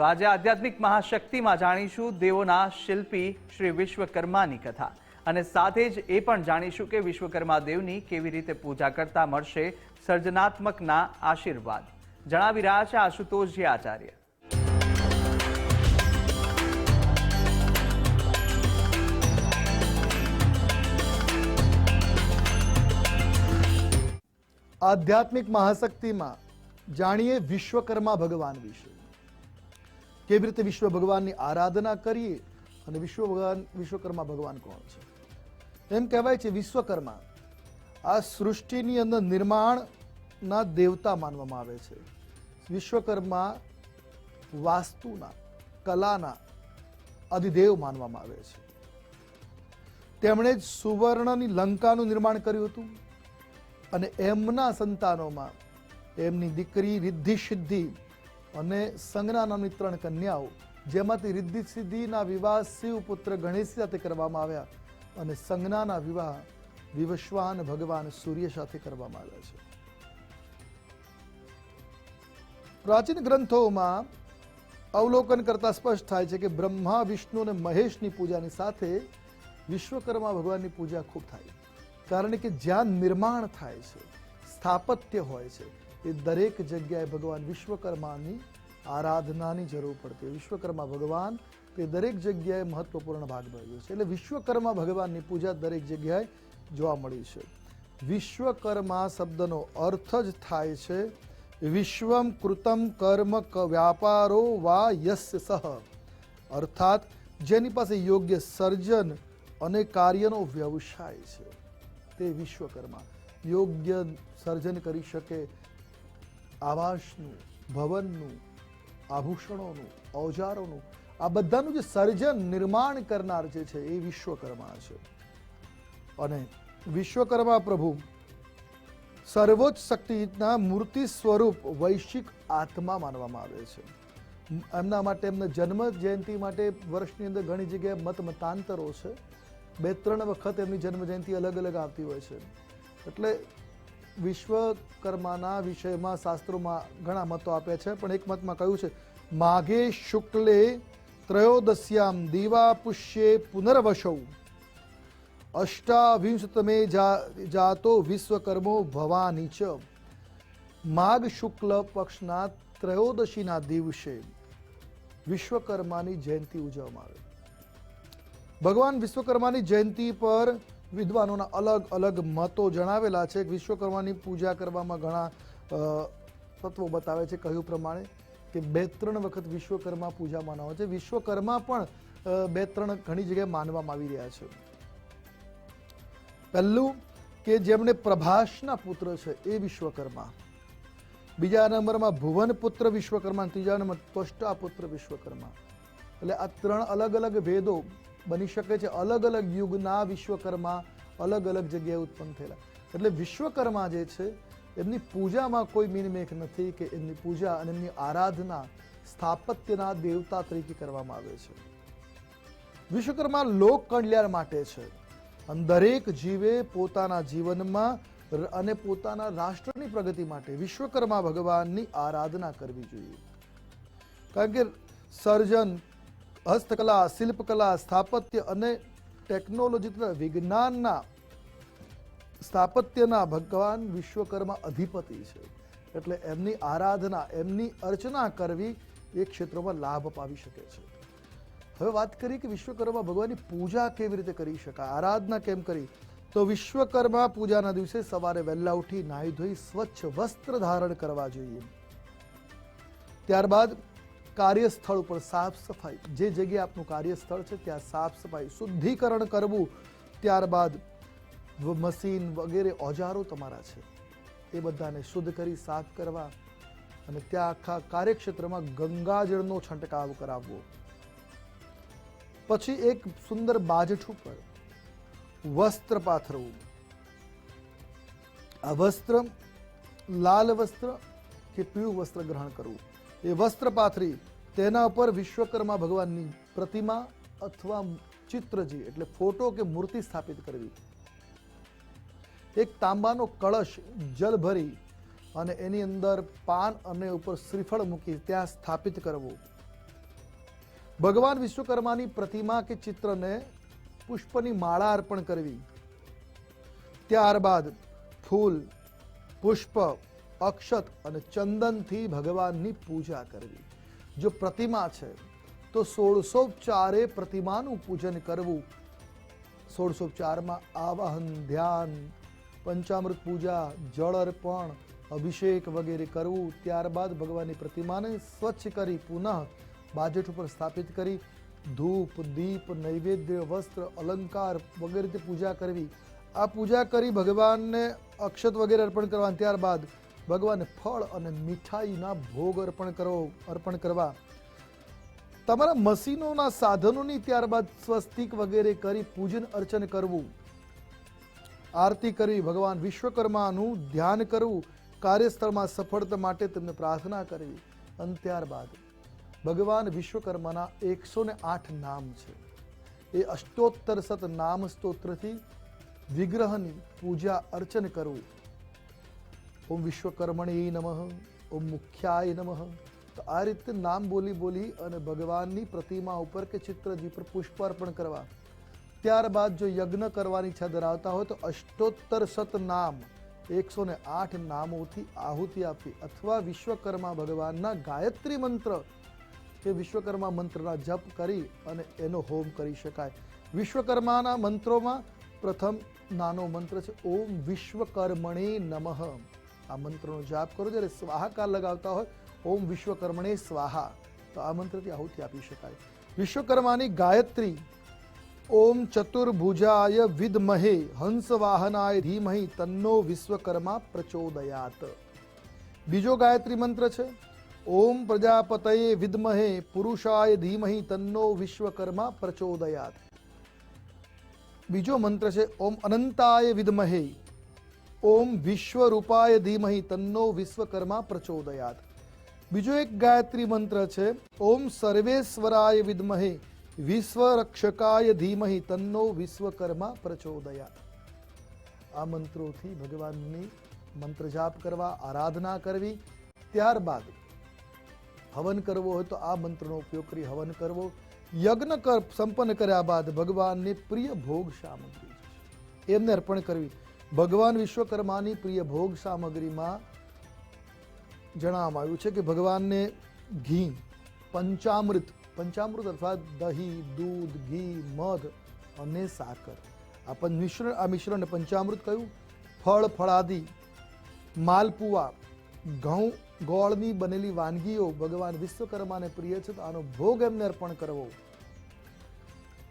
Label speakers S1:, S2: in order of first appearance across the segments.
S1: તો આજે આધ્યાત્મિક મહાશક્તિમાં જાણીશું દેવોના શિલ્પી શ્રી વિશ્વકર્માની કથા. અને સાથે જ એ પણ જાણીશું કે વિશ્વકર્મા દેવની કેવી રીતે પૂજા કરતા મળશે સર્જનાત્મકના આશીર્વાદ. જણાવી રહ્યા છે આશુતોષજી આચાર્ય.
S2: આધ્યાત્મિક મહાશક્તિમાં જાણીએ વિશ્વકર્મા ભગવાન વિશે. કેવી રીતે વિશ્વ ભગવાનની આરાધના કરીએ અને વિશ્વ ભગવાન વિશ્વકર્મા ભગવાન કોણ છે? એમ કહેવાય છે વિશ્વકર્મા. આ સૃષ્ટિની અંદર નિર્માણના દેવતા માનવામાં આવે છે. વિશ્વકર્મા વાસ્તુના, કલાના અધિદેવ માનવામાં આવે છે. તેમણે જ સુવર્ણની લંકાનું નિર્માણ કર્યું હતું અને એમના સંતાનોમાં એમની દીકરી રિદ્ધિ સિદ્ધિ અને સંજ્ઞા નામની ત્રણ કન્યાઓ, જેમાંથી રિદ્ધિ સિદ્ધિના વિવાહ શિવપુત્ર ગણેશ સાથે કરવામાં આવ્યા અને સંજ્ઞાના વિવાહ વિવશ્વાન ભગવાન સૂર્ય સાથે કરવામાં આવ્યા છે. પ્રાચીન ગ્રંથોમાં અવલોકન કરતા સ્પષ્ટ થાય છે કે બ્રહ્મા, વિષ્ણુ અને મહેશની પૂજાની સાથે વિશ્વકર્મા ભગવાનની પૂજા ખૂબ થાય. કારણ કે જ્યાં નિર્માણ થાય છે, સ્થાપત્ય હોય છે એ દરેક જગ્યાએ ભગવાન વિશ્વકર્માની આરાધનાની જરૂર પડતી. વિશ્વકર્મા ભગવાન તે દરેક જગ્યાએ મહત્વપૂર્ણ ભાગ ભજવે છે. એટલે વિશ્વકર્મા ભગવાનની પૂજા દરેક જગ્યાએ જોવા મળી છે. વિશ્વકર્મા શબ્દનો અર્થ જ થાય છે, વિશ્વમ કૃતમ કર્મ વ્યાપારો વા યસ્ય સહ. અર્થાત જેની પાસે યોગ્ય સર્જન અને કાર્યનો વ્યવસાય છે, તે વિશ્વકર્મા યોગ્ય સર્જન કરી શકે આવાસનું, ભવનનું, આભૂષણોનું ઓજારોનું આ બધાનું જે સર્જન, નિર્માણ કરનાર જે છે એ વિશ્વકર્મા છે. અને વિશ્વકર્મા પ્રભુ સર્વોચ્ચ શક્તિના મૂર્તિ સ્વરૂપ વૈશ્વિક આત્મા માનવામાં આવે છે. એમના માટે એમના જન્મ જયંતિ માટે વર્ષની અંદર ઘણી જગ્યાએ મત મતાંતરો છે. બે ત્રણ વખત એમની જન્મ જયંતિ અલગ અલગ આવતી હોય છે. એટલે વિશ્વકર્માના વિષયમાં શાસ્ત્રોમાં ઘણા મતો આપ્યા છે, પણ એક મતમાં કહ્યું છે, માઘે શુક્લે ત્રયોદશ્યામ દીવા પુષ્યે પુનર્વશૌ અષ્ટાવિંશતમે તમે જાતો વિશ્વકર્મો ભવાની ચ. માઘ શુક્લ પક્ષના ત્રયોદશીના દિવસે વિશ્વકર્માની જયંતિ ઉજવવામાં આવે. ભગવાન વિશ્વકર્માની જયંતિ પર વિદ્વાનોના અલગ અલગ મતો જણાવેલા છે. વિશ્વકર્માની પૂજા કરવામાં ઘણા તત્વો બતાવે છે કહ્યું પ્રમાણે કે બે ત્રણ વખત વિશ્વકર્મા પૂજા માનવા છે. વિશ્વકર્મા પણ બે ત્રણ ઘણી જગ્યાએ માનવામાં આવી રહ્યા છે. પહેલું કે જેમણે પ્રભાસના પુત્ર છે એ વિશ્વકર્મા. બીજા નંબરમાં ભુવન પુત્ર વિશ્વકર્મા ત્રીજા નંબર ત્વષ્ટા પુત્ર વિશ્વકર્મા. એટલે આ ત્રણ અલગ અલગ ભેદો બની શકે છે. અલગ અલગ યુગના વિશ્વકર્મા અલગ અલગ જગ્યાએ ઉત્પન્ન થયેલા. એટલે વિશ્વકર્મા જે છે, એમની પૂજામાં કોઈ મિનમેખ નથી કે એમની પૂજા અને એમની આરાધના સ્થાપત્યના દેવતા તરીકે કરવામાં આવે છે. વિશ્વકર્મા લોક કલ્યાણ માટે છે. અને દરેક જીવે પોતાના જીવનમાં અને પોતાના રાષ્ટ્રની પ્રગતિ માટે વિશ્વકર્મા ભગવાનની આરાધના કરવી જોઈએ. કારણ કે સર્જન હસ્તકલા, શિલ્પકલા, સ્થાપત્ય અને ટેકનોલોજી વિજ્ઞાનના સ્થાપત્યના ભગવાન વિશ્વકર્મા અધિપતિ છે. એટલે એમની આરાધના, એમની અર્ચના કરવી એ ક્ષેત્રોમાં લાભ પાવી શકે છે. હવે વાત કરી કે વિશ્વકર્મા ભગવાનની પૂજા કેવી રીતે કરી શકાય, આરાધના કેમ કરી? તો વિશ્વકર્મા પૂજાના દિવસે સવારે વહેલા ઉઠી નાહી ધોઈ સ્વચ્છ વસ્ત્ર ધારણ કરવા જોઈએ. ત્યારબાદ કાર્યસ્થળ ઉપર સાફ સફાઈ. જે જગ્યાએ આપનું કાર્યસ્થળ છે, ત્યાં સાફ સફાઈ. શુદ્ધિકરણ કરવું ત્યારબાદ મશીન વગેરે ઓજારો તમારા છે. એ બધાને શુદ્ધ કરી, સાફ કરવા અને ત્યાં આખા કાર્યક્ષેત્રમાં ગંગાજળનો છંટકાવ કરાવવો. પછી એક સુંદર બાજઠ ઉપર વસ્ત્ર પાથરવું. આ વસ્ત્ર લાલ વસ્ત્ર કે પીળું વસ્ત્ર ગ્રહણ કરવું. એ વસ્ત્ર પાથરી તેના પર વિશ્વકર્મા ભગવાનની પ્રતિમા અથવા ચિત્રજી, એટલે ફોટો કે મૂર્તિ સ્થાપિત કરવી. એક તાંબાનો કળશ જલ ભરી અને એની અંદર પાન અને ઉપર શ્રીફળ મૂકી ત્યાં સ્થાપિત કરવું. ભગવાન વિશ્વકર્માની પ્રતિમા કે ચિત્રને પુષ્પની માળા અર્પણ કરવી. ત્યારબાદ ફૂલ, પુષ્પ, અક્ષત અને ચંદનથી ભગવાનની પૂજા કરવી. જો પ્રતિમા છે, તો સોળસોપચારે પ્રતિમાનું પૂજન કરવું. સોળસોપચારમાં આવાહન, ધ્યાન, પંચામૃત પૂજા, જળ અર્પણ, અભિષેક વગેરે કરવું. ત્યારબાદ ભગવાનની પ્રતિમાને સ્વચ્છ કરી પુનઃ બાજેટ ઉપર સ્થાપિત કરી. ધૂપ, દીપ, નૈવેદ્ય, વસ્ત્ર, અલંકાર વગેરેથી પૂજા કરવી. આ પૂજા કરી ભગવાનને અક્ષત વગેરે અર્પણ કરવા ત્યારબાદ ભગવાનને ફળ અને મીઠાઈના ભોગ અર્પણ કરવો અર્પણ કરવા. તમારા મશીનોના સાધનોની ત્યારબાદ સ્વસ્તિક વગેરે કરી પૂજન અર્ચન કરવું. આરતી કરવી, ભગવાન વિશ્વકર્માનું ધ્યાન કરવું, કાર્યસ્થળમાં સફળતા માટે તેમને પ્રાર્થના કરવી. અને ત્યારબાદ ભગવાન વિશ્વકર્માના એકસો ને આઠ નામ છે. એ અષ્ટોત્તર સત નામ સ્તોત્રથી વિગ્રહની પૂજા અર્ચન કરવું. ઓમ વિશ્વકર્મણી નમઃ, ઓમ મુખ્યાય નમઃ. તો આ રીતે નામ બોલી બોલી અને ભગવાનની પ્રતિમા ઉપર કે ચિત્રજી પર પુષ્પ અર્પણ કરવા. ત્યારબાદ જો યજ્ઞ કરવાની ઈચ્છા ધરાવતા હોય તો અષ્ટોત્તર સત નામ એકસો ને આઠ નામોથી આહુતિ આપવી અથવા વિશ્વકર્મા ભગવાનના ગાયત્રી મંત્ર. કે વિશ્વકર્મા મંત્રના જપ કરી અને એનો હોમ કરી શકાય. વિશ્વકર્માના મંત્રોમાં પ્રથમ નાનો મંત્ર છે, ઓમ વિશ્વકર્મણે નમઃ. આ મંત્રનો જાપ કરો જ્યારે સ્વાહાકાર લગાવતા હોય ઓમ વિશ્વકર્મણે સ્વાહા તો આ મંત્રથી આહુતિ આપી શકાય વિશ્વકર્માની ગાયત્રી ઓમ ચતુર્ભુજાય વિદ્મહે હંસવાહનાય ધીમહિ તન્નો વિશ્વકર્મા પ્રચોદયાત બીજો ગાયત્રી મંત્ર છે ઓમ પ્રજાપતયે વિદ્મહે પુરુષાય ધીમહિ તન્નો વિશ્વકર્મા પ્રચોદયાત બીજો મંત્ર છે ઓમ અનંતાય વિદ્મહે ઓમ વિશ્વરૂપાય ધીમહિ તન્નો વિશ્વકર્મા પ્રચોદયાત. બીજો એક ગાયત્રી મંત્ર છે, ઓમ સર્વેશ્વરાય વિદ્મહે વિશ્વરક્ષકાય ધીમહિ તન્નો વિશ્વકર્મા પ્રચોદયાત. આ મંત્રોથી ભગવાનની મંત્ર જાપ કરવા, આરાધના કરવી, ત્યારબાદ હવન કરવો હોય તો આ મંત્રનો ઉપયોગ કરી હવન કરવો. યજ્ઞ સંપન્ન કર્યા બાદ ભગવાનને પ્રિય ભોગ સામગ્રી એમને અર્પણ કરવી. ભગવાન વિશ્વકર્માની પ્રિય ભોગ સામગ્રીમાં જણાવવામાં આવ્યું છે કે ભગવાનને ઘી, પંચામૃત પંચામૃત અથવા દહીં, દૂધ, ઘી, મધ અને સાકર. આ મિશ્રણ આ મિશ્રણને પંચામૃત કહ્યું. ફળ, ફળાદી, માલપુઆ, ઘઉં, ગોળની બનેલી વાનગીઓ ભગવાન વિશ્વકર્માને પ્રિય છે તો આનો ભોગ એમને અર્પણ કરવો.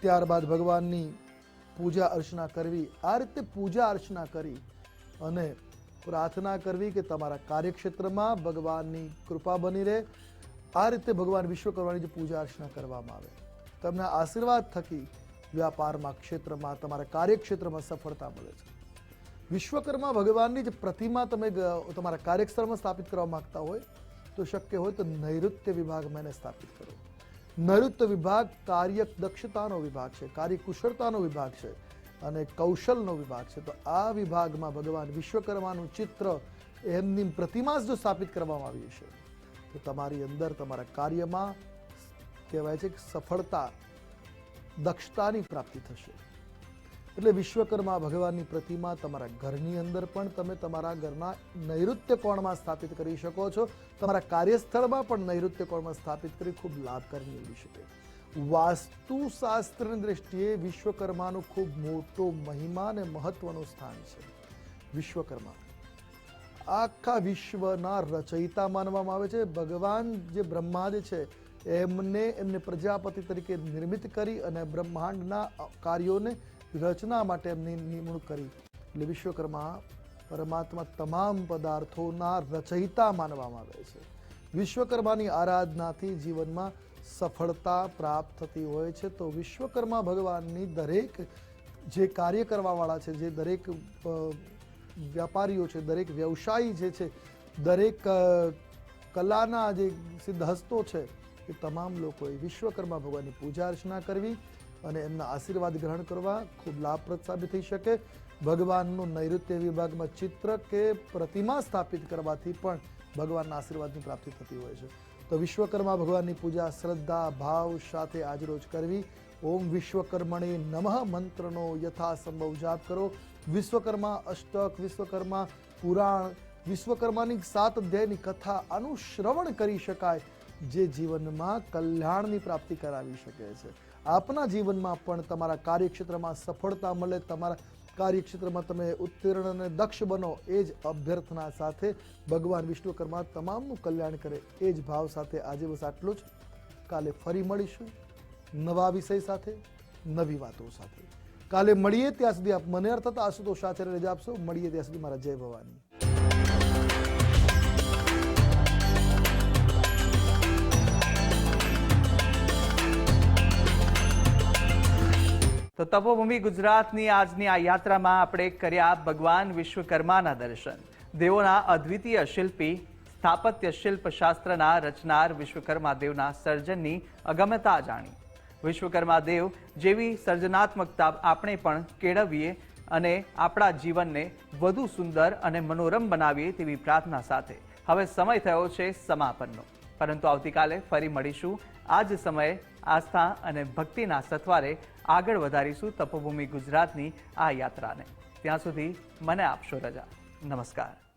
S2: ત્યારબાદ ભગવાનની પૂજા અર્ચના કરવી, આ રીતે પૂજા અર્ચના કરી અને પ્રાર્થના કરવી કે તમારા કાર્યક્ષેત્રમાં ભગવાનની કૃપા બની રહે. આ રીતે ભગવાન વિશ્વકર્માની જે પૂજા અર્ચના કરવામાં આવે, તમને આશીર્વાદ થકી વ્યાપારમાં, ક્ષેત્રમાં, તમારા કાર્યક્ષેત્રમાં સફળતા મળે છે. વિશ્વકર્મા ભગવાનની જે પ્રતિમા તમે તમારા કાર્યક્ષેત્રમાં સ્થાપિત કરવા માંગતા હોય, તો શક્ય હોય તો નૈઋત્ય વિભાગમાં એને સ્થાપિત કરો નૈઋત્ય વિભાગ કાર્ય દક્ષતાનો વિભાગ છે, કાર્યકુશળતાનો વિભાગ છે અને કૌશલનો વિભાગ છે. તો આ વિભાગમાં ભગવાન વિશ્વકર્માનું ચિત્ર એમની પ્રતિમા જ સ્થાપિત કરવામાં આવી છે, તો તમારી અંદર તમારા કાર્યમાં કહેવાય છે કે સફળતા, દક્ષતાની પ્રાપ્તિ થશે. એટલે વિશ્વકર્મા ભગવાનની પ્રતિમા તમારા ઘરની અંદર પણ તમે તમારા ઘરના નૈઋત્ય કોણમાં સ્થાપિત કરી શકો છો. તમારા કાર્યસ્થળમાં પણ નૈઋત્ય કોણમાં સ્થાપિત કરી ખૂબ લાભકારી નીવડી શકે. વાસ્તુશાસ્ત્રની દ્રષ્ટિએ વિશ્વકર્માનું ખૂબ મોટો મહિમા અને મહત્વનું સ્થાન છે. વિશ્વકર્મા. આખા વિશ્વના રચયિતા માનવામાં આવે છે. ભગવાન જે બ્રહ્માદ છે, એમને એમને પ્રજાપતિ તરીકે નિર્મિત કરી અને બ્રહ્માંડના કાર્યોને રચના માટે એમની નિમણૂક કરી. એટલે વિશ્વકર્મા પરમાત્મા તમામ પદાર્થોના રચયિતા માનવામાં આવે છે. વિશ્વકર્માની આરાધનાથી જીવનમાં સફળતા પ્રાપ્ત થતી હોય છે. તો વિશ્વકર્મા ભગવાનની દરેક જે કાર્ય કરવાવાળા છે, જે દરેક વ્યાપારીઓ છે, દરેક વ્યવસાયી જે છે, દરેક કલાના જે સિદ્ધહસ્તો છે, એ તમામ લોકોએ વિશ્વકર્મા ભગવાનની પૂજા અર્ચના કરવી. અને એમના આશીર્વાદ ગ્રહણ કરવા ખૂબ લાભપ્રદ સાબિત થઈ શકે. ભગવાનનું નૈઋત્ય વિભાગમાં ચિત્ર કે પ્રતિમા સ્થાપિત કરવાથી પણ ભગવાનના આશીર્વાદની પ્રાપ્તિ થતી હોય છે. તો વિશ્વકર્મા ભગવાનની પૂજા, શ્રદ્ધા, ભાવ સાથે આજરોજ કરવી. ઓમ વિશ્વકર્મણે નમઃ મંત્રનો યથાસંભવ જાપ કરો. વિશ્વકર્મા અષ્ટક, વિશ્વકર્મા પુરાણ, વિશ્વકર્માની સાત અધ્યાયની કથા આનું શ્રવણ કરી શકાય, જે જીવનમાં કલ્યાણની પ્રાપ્તિ કરાવી શકે છે. આપના જીવનમાં પણ તમારા કાર્યક્ષેત્રમાં સફળતા મળે, તમારા કાર્યક્ષેત્રમાં તમે ઉત્તીર્ણ અને દક્ષ બનો, એ જ અભ્યર્થના સાથે ભગવાન વિશ્વકર્મા તમામનું કલ્યાણ કરે, એ જ ભાવ સાથે આજે બસ આટલું જ. કાલે ફરી મળીશું નવા વિષય સાથે, નવી વાતો સાથે. કાલે મળીએ ત્યાં સુધી આપ મને અર્થતા આશુતોષ આચાર્ય રજા આપશો, મળીએ ત્યાં સુધી મારા જય ભવાની.
S1: તો તપોભૂમિ ગુજરાતની આજની આ યાત્રામાં આપણે કર્યા ભગવાન વિશ્વકર્માના દર્શન. દેવોના અદ્વિતીય શિલ્પી, સ્થાપત્ય શિલ્પશાસ્ત્રના રચનાર વિશ્વકર્મા દેવના સર્જનની અગમ્યતા જાણી. વિશ્વકર્મા દેવ જેવી સર્જનાત્મકતા આપણે પણ કેળવીએ અને આપણા જીવનને વધુ સુંદર અને મનોરમ બનાવીએ તેવી પ્રાર્થના સાથે. હવે સમય થયો છે સમાપનનો. પરંતુ આવતીકાલે ફરી મળીશું. આ જ સમયે આસ્થા અને ભક્તિના સથવારે આગળ વધારીશું તપોભૂમિ ગુજરાતની આ યાત્રાને. ત્યાં સુધી મને આપશો રજા. નમસ્કાર.